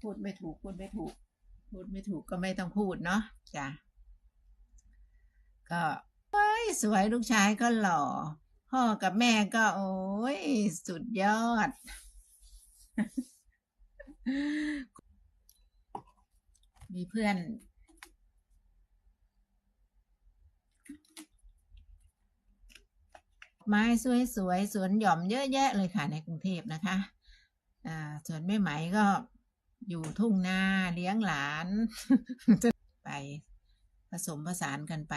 พูดไม่ถูกพูดไม่ถูก พูดไม่ถูกก็ไม่ต้องพูดเนาะจ้ะก็โอ้ยสวยลูกชายก็หล่อ พ่อกับแม่ก็โอ้ยสุดยอด มีเพื่อนไม้สวยๆสวนหย่อมเยอะแยะเลยค่ะในกรุงเทพนะคะ อ่าส่วนแม่ไหมก็อยู่ทุ่งนาเลี้ยงหลานไปผสมผสานกันไป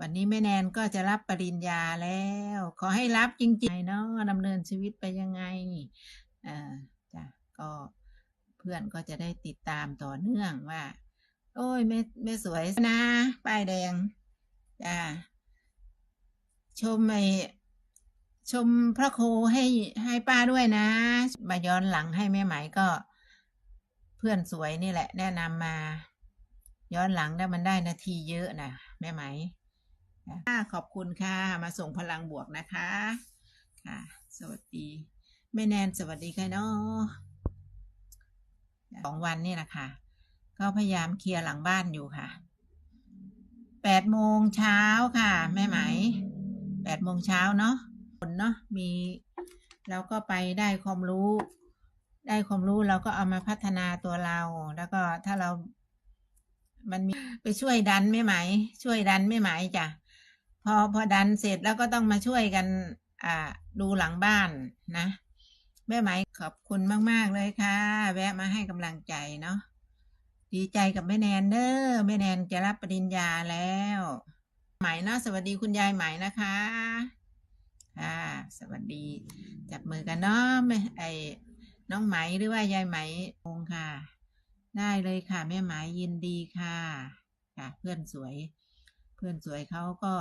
วันนี้แม่แนนก็จะรับปริญญาแล้ว ขอให้รับจริงๆเนาะดำเนินชีวิตไปยังไงอ่าจ้ะก็เพื่อนก็จะได้ติดตามต่อเนื่องว่า โอ้ยแม่แม่สวยนะป้ายแดงจ้าชมไอ ชมพระโคให้ให้ป้าด้วยนะ มาย้อนหลังให้แม่ไหมก็ เพื่อนสวยนี่แหละ แนะนำมา ย้อนหลังได้มันได้นาทีเยอะนะแม่ไหมค่ะขอบคุณค่ะ มาส่งพลังบวกนะคะ ค่ะ สวัสดีแม่แนนสวัสดีค่ะเนาะสองวันนี่แหละค่ะก็พยายามเคลียร์หลังบ้านอยู่ค่ะแปดโมงเช้าค่ะ แม่ไหมแปดโมงเช้าเนาะ ลเนาะมีเราก็ไปได้ความรู้ ได้ความรู้เราก็เอามาพัฒนาตัวเรา แล้วก็ถ้าเรา มันมีไปช่วยดันไม่ไหม ช่วยดันไม่ไหมจ้ะพอพอดันเสร็จแล้วก็ต้องมาช่วยกัน อ่า ดูหลังบ้านนะแม่ไหมขอบคุณมาก ๆ เลยค่ะ แวะมาให้กำลังใจเนาะดีใจกับแม่แนนเด้อแม่แนนจะรับปริญญาแล้ว ไหมเนาะสวัสดีคุณยายไหมนะคะ ค่ะ สวัสดี จับมือกันเนาะแม่ไอ้น้องไหมหรือว่ายายไหมองค่ะ ได้เลยค่ะ แม่ไหมยินดีค่ะ ค่ะ เพื่อนสวย เพื่อนสวยเขาก็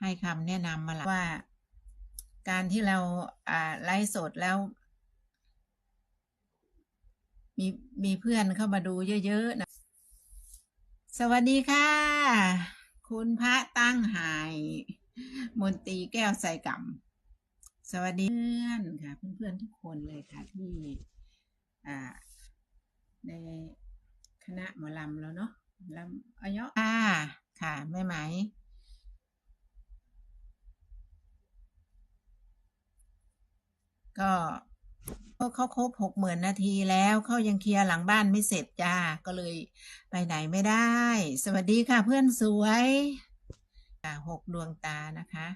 ให้คำแนะนำมาละว่า การที่เราอ่าไลฟ์สดแล้ว มีมีเพื่อนเข้ามาดูเยอะๆนะสวัสดีค่ะ คุณพระตั้งหาย มนตีแก้วใส่กำสวัสดีเพื่อนค่ะ เพื่อนๆทุกคนเลยค่ะที่ในคณะหมอลำแล้วเนาะลำอายะค่ะค่ะแม่ไหม ก็เขาครบหกหมื่นนาทีแล้วเขายังเคลียร์หลังบ้านไม่เสร็จจ้า ก็เลยไปไหนไม่ได้ สวัสดีค่ะเพื่อนสวย หกดวงตานะคะ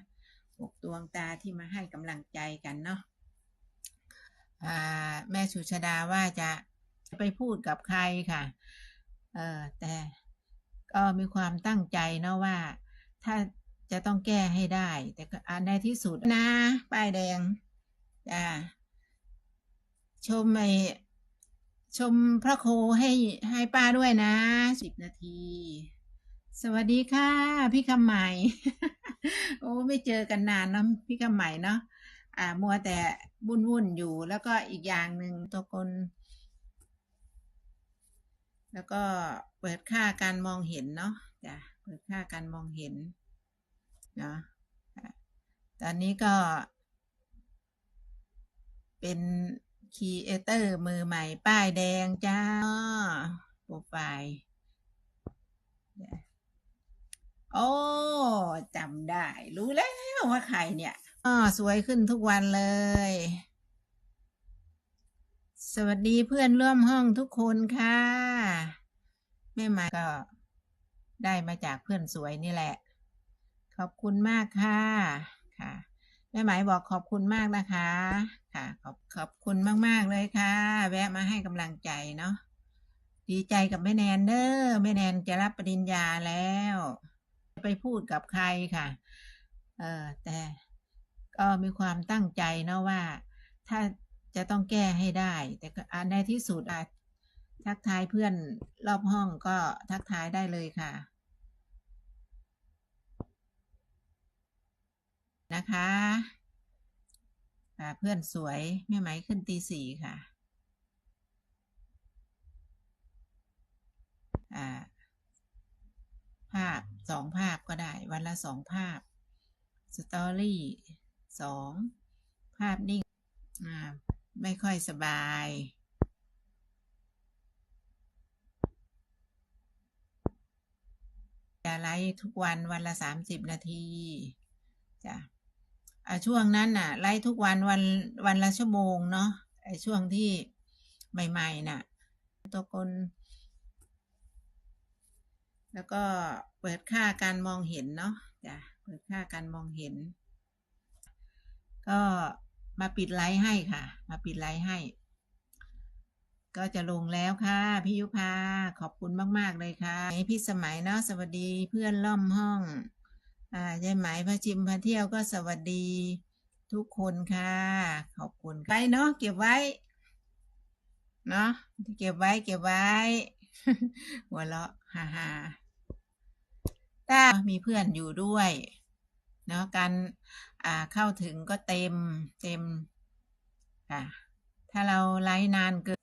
หกดวงตาที่มาให้กำลังใจกันเนาะแม่สุชาดาว่าจะไปพูดกับใครค่ะเออแต่ก็มีความตั้งใจเนาะว่า ถ้าจะต้องแก้ให้ได้ แต่ในที่สุดนะป้ายแดงจ้าชมไอชมพระโคให้ให้ป้าด้วยนะสิบนาที สวัสดีค่ะ พี่คำใหม่ โอ้ไม่เจอกันนานนะพี่คำใหม่เนาะอ่า มัวแต่วุ่นวุ่นอยู่ แล้วก็อีกอย่างหนึ่งตัวคน แล้วก็เปิดค่าการมองเห็นเนาะจ้ะเปิดค่าการมองเห็นเนาะตอนนี้ก็ เป็นครีเอเตอร์มือใหม่ป้ายแดงจ้าโปรไฟล์ โอ้จำได้ รู้แล้วว่าใครเนี่ยอ๋อสวยขึ้นทุกวันเลย สวัสดีเพื่อนร่วมห้องทุกคนค่ะ แม่หมายก็ได้มาจากเพื่อนสวยนี่แหละ ขอบคุณมากค่ะ ค่ะ แม่หมายบอกขอบคุณมากนะคะ ค่ะ ขอบขอบคุณมาก ๆ เลยค่ะ แวะมาให้กำลังใจเนาะ ดีใจกับแม่แนนเด้อ แม่แนนจะรับปริญญาแล้ว ไปพูดกับใครค่ะ เออแต่ก็มีความตั้งใจเนาะว่า ถ้าจะต้องแก้ให้ได้ แต่ในที่สุดอะทักทายเพื่อนรอบห้องก็ทักทายได้เลยค่ะ นะคะะเพื่อนสวยแม่ไหมขึ้นตีสี่ค่ะ อ่า ภาพสองภาพก็ได้ วันละสองภาพสตอรี่สองภาพนิ่งไม่ค่อยสบาย จะไลฟ์ทุกวันวันละสามสิบนาทีจ้ะช่วงนั้นน่ะ ไลฟ์ทุกวันวันวันละชั่วโมงเนาะไอช่วงที่ใหม่ ๆ น่ะ ตัวกล แล้วก็เปิดค่าการมองเห็นเนาะจ้ะเปิดค่าการมองเห็น ก็มาปิดไลฟ์ให้ค่ะ มาปิดไลฟ์ให้ ก็จะลงแล้วค่ะพี่ยุพาขอบคุณมาก ๆ เลยค่ะพี่สมัยเนาะสวัสดีเพื่อนล่อมห้องอ่ายายไหมพระจิมพระเที่ยวก็สวัสดีทุกคนค่ะ ขอบคุณไปเนาะเก็บไว้เนาะเก็บไว้เก็บไว้หัวเราะฮ่าฮ่า ถ้ามีเพื่อนอยู่ด้วยเนาะการอ่าเข้าถึงก็เต็มเต็มค่ะถ้าเราไลฟ์นานเกิน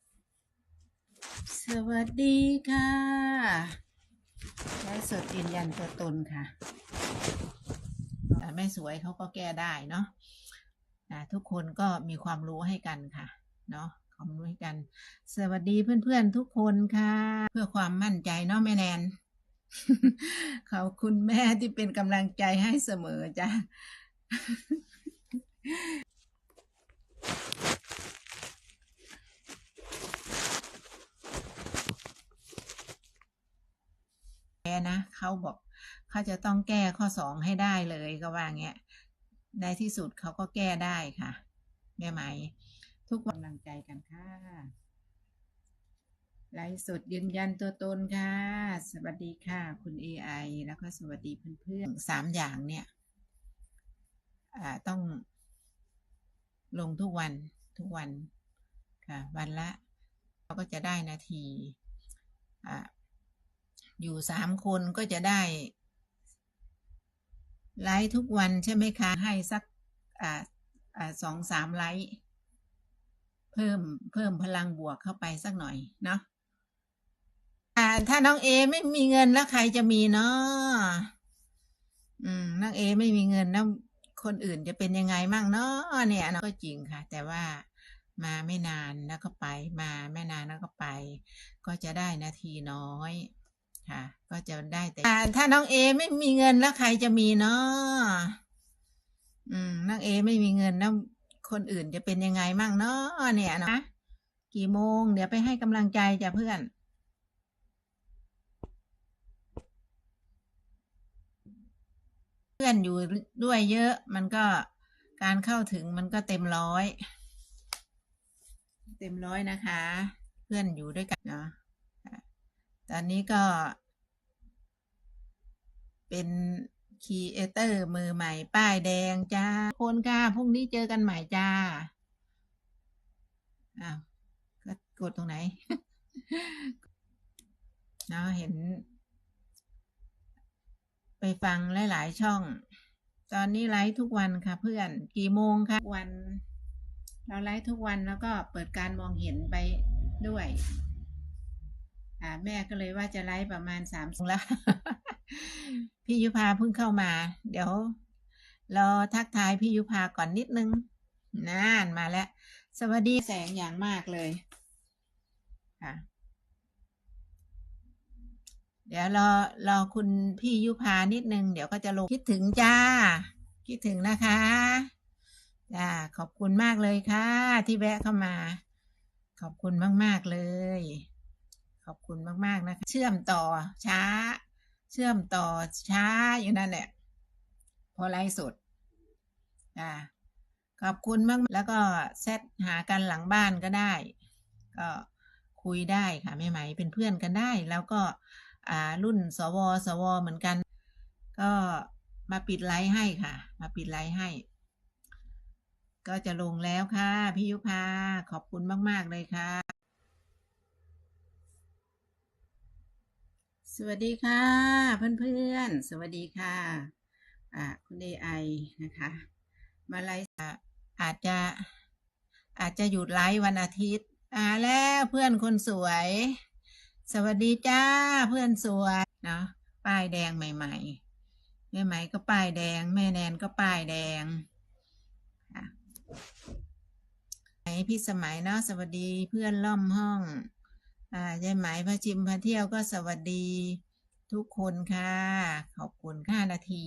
สวัสดีค่ะไลฟ์สดยืนยันตัวตนค่ะอ่ไม่สวยเขาก็แก้ได้เนาะทุกคนก็มีความรู้ให้กันค่ะ เนาะความรู้ให้กัน สวัสดีเพื่อนๆทุกคนค่ะ เพื่อความมั่นใจเนาะแม่แนน ขอบคุณแม่ที่เป็นกำลังใจให้เสมอจ้ะแกนะเขาบอกเขาจะต้องแก้ข้อสองให้ได้เลยก็ว่าเงี้ยในที่สุดเขาก็แก้ได้ค่ะ แม่ไหม ทุกวันกำลังใจกันค่ะ ไลฟ์สดยืนยันตัวตนค่ะ สวัสดีค่ะ คุณ AI แล้วก็สวัสดีเพื่อนๆสามอย่างเนี่ยอ่าต้องลงทุกวันทุกวันค่ะวันละ เราก็จะได้นาทีอ่าอยู่สามคนก็จะได้ ไลฟ์ทุกวันใช่ไหมคะ ให้สักอ่าอ่าสองสามไลฟ์เพิ่มเพิ่มพลังบวกเข้าไปสักหน่อยเนาะ ถ้าน้องเอไม่มีเงินแล้วใครจะมีเนาะอืมน้องเอไม่มีเงินแล้วคนอื่นจะเป็นยังไงมั่งเนาะเนี่ยนะก็จริงค่ะ แต่ว่ามาไม่นานแล้วก็ไป มาไม่นานแล้วก็ไป ก็จะได้นาทีน้อยค่ะ ก็จะได้แต่ถ้าน้องเอไม่มีเงินแล้วใครจะมีเนาะอืมน้องเอไม่มีเงินแล้วคนอื่นจะเป็นยังไงมั่งเนาะเนี่ยนะกี่โมง เดี๋ยวไปให้กำลังใจจ้ะเพื่อน เพื่อนอยู่ด้วยเยอะมันก็การเข้าถึงมันก็เต็มร้อย เต็มร้อยนะคะ เพื่อนอยู่ด้วยกันเนาะตอนนี้ก็ เป็นครีเอเตอร์มือใหม่ป้ายแดงจ้าคนค่ะพรุ่งนี้เจอกันใหม่จ้าอ้าวก็กดตรงไหนเนาะเห็น ไปฟังหลาย ๆ ช่อง ตอนนี้ไลฟ์ทุกวันค่ะเพื่อนกี่โมงคะวัน เราไลฟ์ทุกวันแล้วก็เปิดการมองเห็นไปด้วย อ่า แม่ก็เลยว่าจะไลฟ์ประมาณสามชั่วโมงแล้วพี่ยุพาเพิ่งเข้ามา เดี๋ยวรอทักทายพี่ยุพาก่อนนิดนึงนานมาแล้ว สวัสดีแสงอย่างมากเลยค่ะ เดี๋ยวรอรอคุณพี่ยุพานิดนึง เดี๋ยวก็จะลงคิดถึงจ้า คิดถึงนะคะจ้าขอบคุณมากเลยค่ะ ที่แวะเข้ามา ขอบคุณมาก ๆ เลย ขอบคุณมาก ๆ นะคะ เชื่อมต่อช้า เชื่อมต่อช้าอยู่นั่นแหละ พอไลฟ์สดจ้าขอบคุณมาก แล้วก็แซดหากันหลังบ้านก็ได้ ก็คุยได้ค่ะแม่ไหมเป็นเพื่อนกันได้แล้วก็ รุ่นสวสวเหมือนกัน ก็มาปิดไลฟ์ให้ค่ะ มาปิดไลฟ์ให้ ก็จะลงแล้วค่ะพี่ยุพาขอบคุณมาก ๆ เลยค่ะ สวัสดีค่ะ เพื่อนๆ สวัสดีค่ะอ่าคุณเอไอนะคะ มาไลฟ์อะอาจจะอาจจะหยุดไลฟ์วันอาทิตย์อ่าแล้วเพื่อนคนสวย สวัสดีจ้าเพื่อนสวยเนาะป้ายแดงใหม่ๆแม่ไหมก็ป้ายแดง แม่แนนก็ป้ายแดงค่ะพี่สมัยเนาะสวัสดีเพื่อนล่อมห้องอ่ายายไหมพาชิมพาเที่ยวก็สวัสดีทุกคนค่ะ ขอบคุณค่านาที